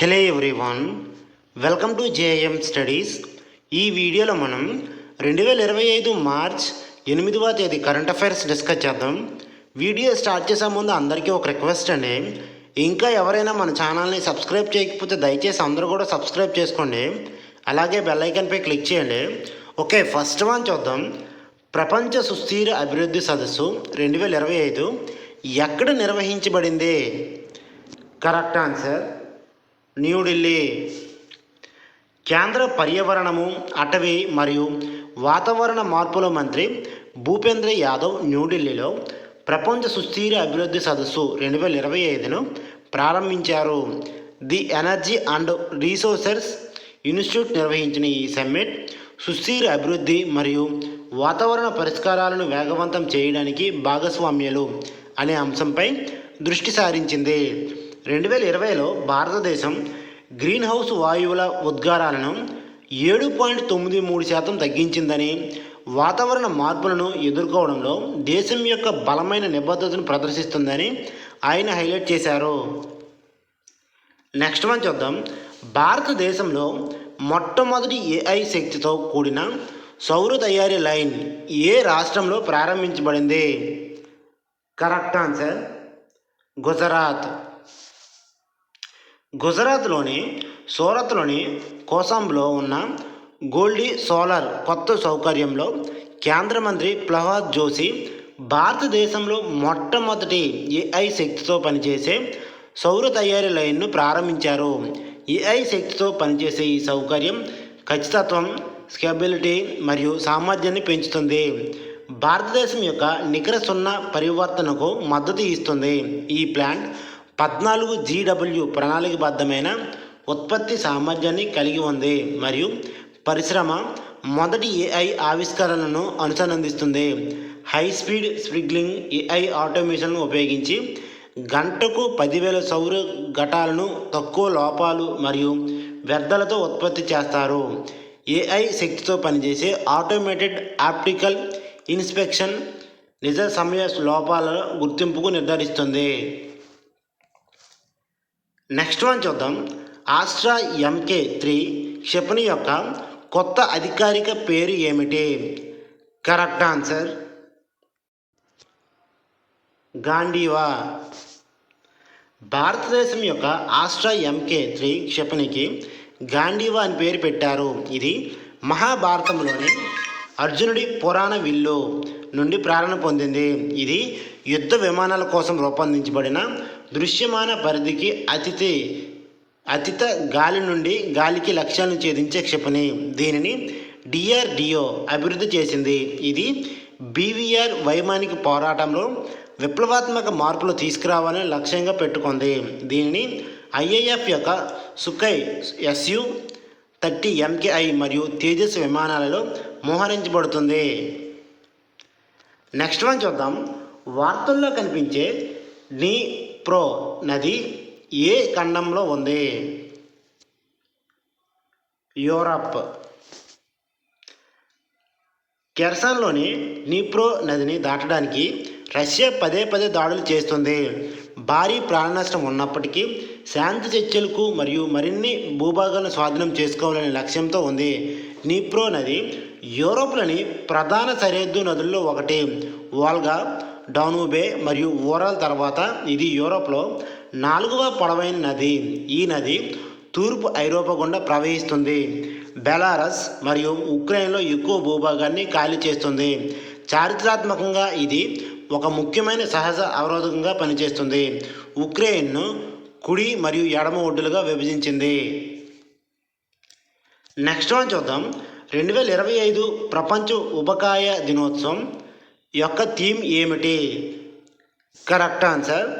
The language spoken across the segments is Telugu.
Hello everyone welcome to J M studies. ఈ వీడియోలో మనం రెండు వేల ఇరవై ఐదు మార్చ్ ఎనిమిదవ తేదీ కరెంట్ అఫైర్స్ డిస్కస్ చేద్దాం. వీడియో స్టార్ట్ చేసే ముందు అందరికీ ఒక రిక్వెస్ట్ అండి. ఇంకా ఎవరైనా మన ఛానల్ని సబ్స్క్రైబ్ చేయకపోతే దయచేసి అందరూ కూడా సబ్స్క్రైబ్ చేసుకోండి. అలాగే బెల్ ఐకాన్పై క్లిక్ చేయండి. ఓకే ఫస్ట్ వన్ చూద్దాం. ప్రపంచ సుస్థిర అభివృద్ధి సదస్సు రెండు వేల ఇరవై ఐదు ఎక్కడ నిర్వహించబడింది? Correct answer New Delhi. కేంద్ర పర్యావరణము అటవీ మరియు వాతావరణ మార్పుల మంత్రి భూపేంద్ర యాదవ్ న్యూఢిల్లీలో ప్రపంచ సుస్థిర అభివృద్ధి సదస్సు రెండు వేల ఇరవై ఐదును ప్రారంభించారు. The energy and resources institute నిర్వహించిన ఈ సమ్మిట్ సుస్థిర అభివృద్ధి మరియు వాతావరణ పరిష్కారాలను వేగవంతం చేయడానికి భాగస్వామ్యాలు అనే అంశంపై దృష్టి సారించింది. రెండు వేల ఇరవైలో భారతదేశం గ్రీన్ హౌస్ వాయువుల ఉద్గారాలను ఏడు పాయింట్ తొమ్మిది మూడు శాతం తగ్గించిందని వాతావరణ మార్పులను ఎదుర్కోవడంలో దేశం యొక్క బలమైన నిబద్ధతను ప్రదర్శిస్తుందని ఆయన హైలైట్ చేశారు. నెక్స్ట్ వన్ చూద్దాం. భారతదేశంలో మొట్టమొదటి ఏఐ శక్తితో కూడిన సౌర తయారీ లైన్ ఏ రాష్ట్రంలో ప్రారంభించబడింది? Correct answer Gujarat. గుజరాత్లోని సూరత్లోని కోసాంలో ఉన్న గోల్డీ సోలార్ కొత్త సౌకర్యంలో కేంద్ర మంత్రి ప్రహ్లాద్ జోషి భారతదేశంలో మొట్టమొదటి ఏఐ శక్తితో పనిచేసే సౌర తయారీ లైన్ను ప్రారంభించారు. ఏఐ శక్తితో పనిచేసే ఈ సౌకర్యం ఖచ్చితత్వం స్కేబిలిటీ మరియు సామర్థ్యాన్ని పెంచుతుంది. భారతదేశం యొక్క నికర సున్నా పరివర్తనకు మద్దతు ఇస్తుంది. ఈ ప్లాంట్ పద్నాలుగు జీడబ్ల్యూ ప్రణాళికబద్ధమైన ఉత్పత్తి సామర్థ్యాన్ని కలిగి ఉంది మరియు పరిశ్రమ మొదటి ఏఐ ఆవిష్కరణను అనుసంధానిస్తుంది. హై స్పీడ్ స్ప్రిగ్లింగ్ ఏఐ ఆటోమేషన్ను ఉపయోగించి గంటకు పదివేల సౌర ఘటాలను తక్కువ లోపాలు మరియు వ్యర్థాలతో ఉత్పత్తి చేస్తారు. ఏఐ శక్తితో పనిచేసే ఆటోమేటెడ్ ఆప్టికల్ ఇన్స్పెక్షన్ నిజ సమయ లోపాల గుర్తింపుకు నిర్ధారిస్తుంది. నెక్స్ట్ వన్ చూద్దాం. ఆస్ట్రా ఎంకే త్రీ క్షిపణి యొక్క కొత్త అధికారిక పేరు ఏమిటి? Correct answer Gandiva. భారతదేశం యొక్క ఆస్ట్రా ఎంకే త్రీ క్షిపణికి గాంధీవా అని పేరు పెట్టారు. ఇది మహాభారతంలోని అర్జునుడి పురాణ విల్లు నుండి ప్రేరణ పొందింది. ఇది యుద్ధ విమానాల కోసం రూపొందించబడిన దృశ్యమాన పరిధికి అతిథి అతిత గాలి నుండి గాలికి లక్ష్యాలను ఛేదించే క్షిపణి. దీనిని డిఆర్డిఓ అభివృద్ధి చేసింది. ఇది బీవీఆర్ వైమానిక పోరాటంలో విప్లవాత్మక మార్పులు తీసుకురావాలని లక్ష్యంగా పెట్టుకుంది. దీనిని ఐఏఎఫ్ యొక్క సుఖై ఎస్యు థర్టీ ఎంకేఐ మరియు తేజస్ విమానాలలో మోహరించబడుతుంది. నెక్స్ట్ వన్ చూద్దాం. వార్తల్లో కనిపించే నీ ప్రో నది ఏ ఖండంలో ఉంది? యూరప్. కెర్సన్లోని నిప్రో నదిని దాటడానికి రష్యా పదే పదే దాడులు చేస్తుంది. భారీ ప్రాణ నష్టం ఉన్నప్పటికీ శాంతి చర్చలకు మరియు మరిన్ని భూభాగాలను స్వాధీనం చేసుకోవాలనే లక్ష్యంతో ఉంది. నిప్రో నది యూరోప్లోని ప్రధాన సరిహద్దు నదుల్లో ఒకటి. వాల్గా డానూబే మరియు ఓరాల్ తర్వాత ఇది యూరోప్లో నాలుగవ పొడవైన నది. ఈ నది తూర్పు ఐరోపా గుండా ప్రవహిస్తుంది. బెలారస్ మరియు ఉక్రెయిన్లో ఎక్కువ భూభాగాన్ని ఖాళీ చేస్తుంది. చారిత్రాత్మకంగా ఇది ఒక ముఖ్యమైన సహజ అవరోధకంగా పనిచేస్తుంది. ఉక్రెయిన్ను కుడి మరియు ఎడమ ఒడ్డులుగా విభజించింది. నెక్స్ట్ వన్ చూద్దాం. రెండు వేల ఇరవై ఐదు ప్రపంచ ఉపకాయ దినోత్సవం యొక్క థీమ్ ఏమిటి? Correct answer.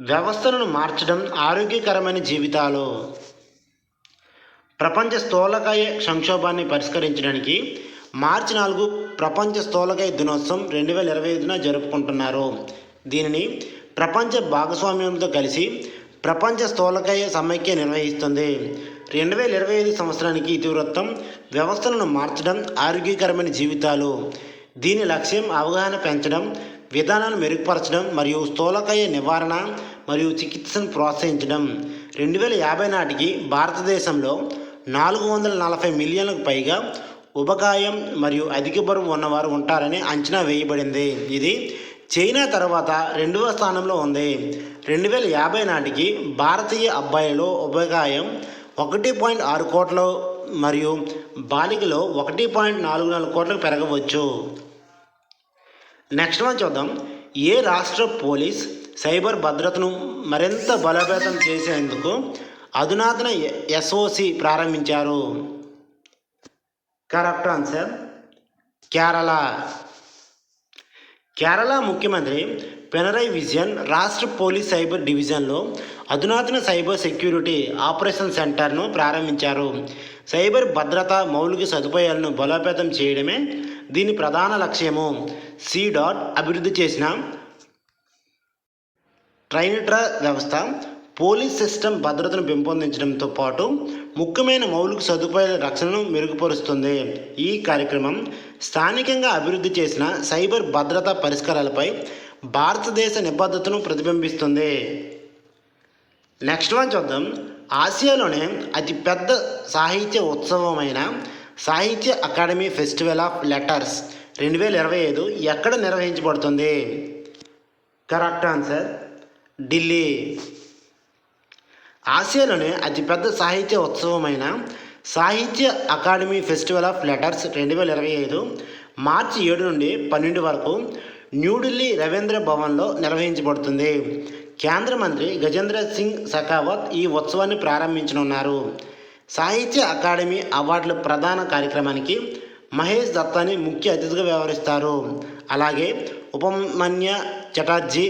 వ్యవస్థలను మార్చడం ఆరోగ్యకరమైన జీవితాలు. ప్రపంచ స్థూలకాయ సంక్షోభాన్ని పరిష్కరించడానికి మార్చి నాలుగు ప్రపంచ స్థూలకాయ దినోత్సవం రెండు వేల ఇరవై ఐదున జరుపుకుంటున్నారు. దీనిని ప్రపంచ భాగస్వామ్యంతో కలిసి ప్రపంచ స్థూలకాయ సమైక్య నిర్వహిస్తుంది. రెండు వేల ఇరవై ఐదు సంవత్సరానికి ఇతివృత్తం వ్యవస్థలను మార్చడం ఆరోగ్యకరమైన జీవితాలు. దీని లక్ష్యం అవగాహన పెంచడం విధానాలు మెరుగుపరచడం మరియు స్థూలకాయ నివారణ మరియు చికిత్సను ప్రోత్సహించడం. రెండు వేల యాభై నాటికి భారతదేశంలో నాలుగు వందల నలభై మిలియన్లకు పైగా ఉపకాయం మరియు అధిక బరువు ఉన్నవారు ఉంటారని అంచనా వేయబడింది. ఇది చైనా తర్వాత రెండవ స్థానంలో ఉంది. రెండు వేల యాభై నాటికి భారతీయ అబ్బాయిలో ఉపకాయం ఒకటి పాయింట్ ఆరు కోట్ల మరియు బాలికలో ఒకటి పాయింట్ నాలుగు నాలుగు కోట్లకు పెరగవచ్చు. నెక్స్ట్ మనం చూద్దాం. ఏ రాష్ట్ర పోలీస్ సైబర్ భద్రతను మరింత బలోపేతం చేసేందుకు అధునాతన ఎస్ఓసి ప్రారంభించారు? Correct answer Kerala. కేరళ ముఖ్యమంత్రి పినరై విజయన్ రాష్ట్ర పోలీస్ సైబర్ డివిజన్లో అధునాతన సైబర్ సెక్యూరిటీ ఆపరేషన్ సెంటర్ను ప్రారంభించారు. సైబర్ భద్రత మౌలిక సదుపాయాలను బలోపేతం చేయడమే దీని ప్రధాన లక్ష్యము. సి డాట్ అభివృద్ధి చేసిన ట్రైనిట్రా వ్యవస్థ పోలీస్ సిస్టమ్ భద్రతను పెంపొందించడంతో పాటు ముఖ్యమైన మౌలిక సదుపాయాల రక్షణను మెరుగుపరుస్తుంది. ఈ కార్యక్రమం స్థానికంగా అభివృద్ధి చేసిన సైబర్ భద్రతా పరిష్కారాలపై భారతదేశ నిబద్ధతను ప్రతిబింబిస్తుంది. నెక్స్ట్ వన్ చూద్దాం. ఆసియాలోనే అతిపెద్ద సాహిత్య ఉత్సవమైన సాహిత్య అకాడమీ ఫెస్టివల్ ఆఫ్ లెటర్స్ రెండు వేల ఇరవై ఐదు ఎక్కడ నిర్వహించబడుతుంది? Correct answer Delhi. ఆసియాలోనే అతిపెద్ద సాహిత్య ఉత్సవమైన సాహిత్య అకాడమీ ఫెస్టివల్ ఆఫ్ లెటర్స్ రెండు వేల ఇరవై ఐదు మార్చి ఏడు నుండి పన్నెండు వరకు న్యూఢిల్లీ రవీంద్ర భవన్లో నిర్వహించబడుతుంది. కేంద్ర మంత్రి గజేంద్ర సింగ్ షెకావత్ ఈ ఉత్సవాన్ని ప్రారంభించనున్నారు. సాహిత్య అకాడమీ అవార్డుల ప్రధాన కార్యక్రమానికి మహేష్ దత్తాని ముఖ్య అతిథిగా వ్యవహరిస్తారు. అలాగే ఉపమన్య చటర్జీ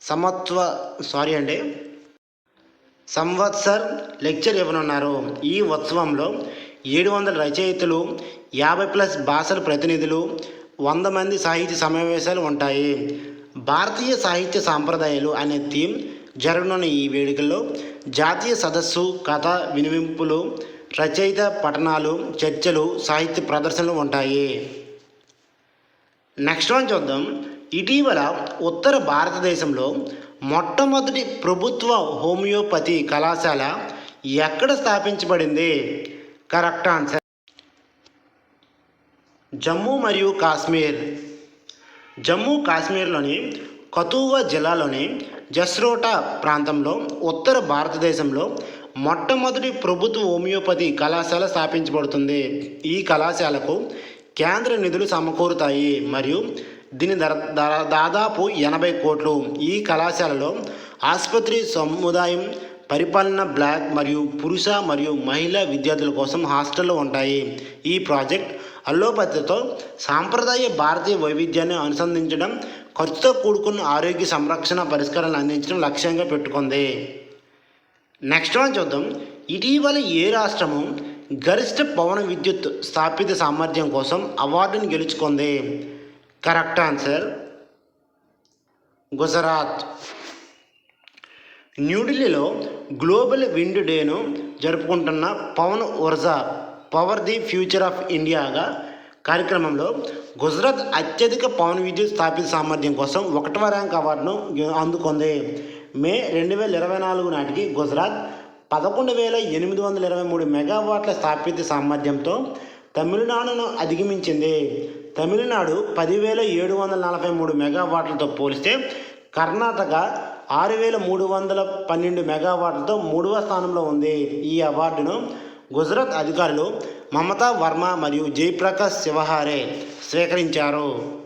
సమత్వ సారీ అండి సంవత్సర్ లెక్చర్ ఇవ్వనున్నారు. ఈ ఉత్సవంలో ఏడు వందల రచయితలు యాభై ప్లస్ భాషల ప్రతినిధులు వంద మంది సాహిత్య సమావేశాలు ఉంటాయి. భారతీయ సాహిత్య సాంప్రదాయాలు అనే థీమ్ జరగనున్న ఈ వేడుకల్లో జాతీయ సదస్సు కథ వినిపింపులు రచయిత పఠనాలు చర్చలు సాహిత్య ప్రదర్శనలు ఉంటాయి. నెక్స్ట్ వన్ చూద్దాం. ఇటీవల ఉత్తర భారతదేశంలో మొట్టమొదటి ప్రభుత్వ హోమియోపతి కళాశాల ఎక్కడ స్థాపించబడింది? Correct answer. జమ్మూ మరియు కాశ్మీర్. జమ్మూ కాశ్మీర్లోని కతువా జిల్లాలోని జస్రోటా ప్రాంతంలో ఉత్తర భారతదేశంలో మొట్టమొదటి ప్రభుత్వ హోమియోపతి కళాశాల స్థాపించబడుతుంది. ఈ కళాశాలకు కేంద్ర నిధులు సమకూరుతాయి మరియు దీని ధర దాదాపు ఎనభై కోట్లు. ఈ కళాశాలలో ఆసుపత్రి సముదాయం పరిపాలన బ్లాక్ మరియు పురుష మరియు మహిళా విద్యార్థుల కోసం హాస్టళ్ళు ఉంటాయి. ఈ ప్రాజెక్ట్ అల్లోపతితో సాంప్రదాయ భారతీయ వైవిధ్యాన్ని అనుసంధించడం ఖర్చుతో కూడుకున్న ఆరోగ్య సంరక్షణ పరిష్కారాలను అందించడం లక్ష్యంగా పెట్టుకుంది. నెక్స్ట్ వన్ చూద్దాం. ఇటీవల ఏ రాష్ట్రము గరిష్ట పవన విద్యుత్ స్థాపిత సామర్థ్యం కోసం అవార్డును గెలుచుకుంది? Correct answer Gujarat. న్యూఢిల్లీలో గ్లోబల్ విండ్ డేను జరుపుకుంటున్న Pavan Urja power the future of ఇండియాగా కార్యక్రమంలో గుజరాత్ అత్యధిక పవన్ విద్యుత్ స్థాపిత సామర్థ్యం కోసం ఒకటవ ర్యాంక్ అవార్డును అందుకుంది. మే రెండు వేల ఇరవై నాలుగు నాటికి గుజరాత్ పదకొండు వేల ఎనిమిది వందల ఇరవై మూడు మెగావాట్ల స్థాపిత సామర్థ్యంతో తమిళనాడును అధిగమించింది. తమిళనాడు పదివేల ఏడు వందల నలభై మూడు మెగావాట్లతో పోలిస్తే కర్ణాటక ఆరు వేల మూడు వందల పన్నెండు మెగావాట్లతో మూడవ స్థానంలో ఉంది. ఈ అవార్డును గుజరాత్ అధికారులు మమతా వర్మ మరియు జయప్రకాష్ శివహారే స్వీకరించారు.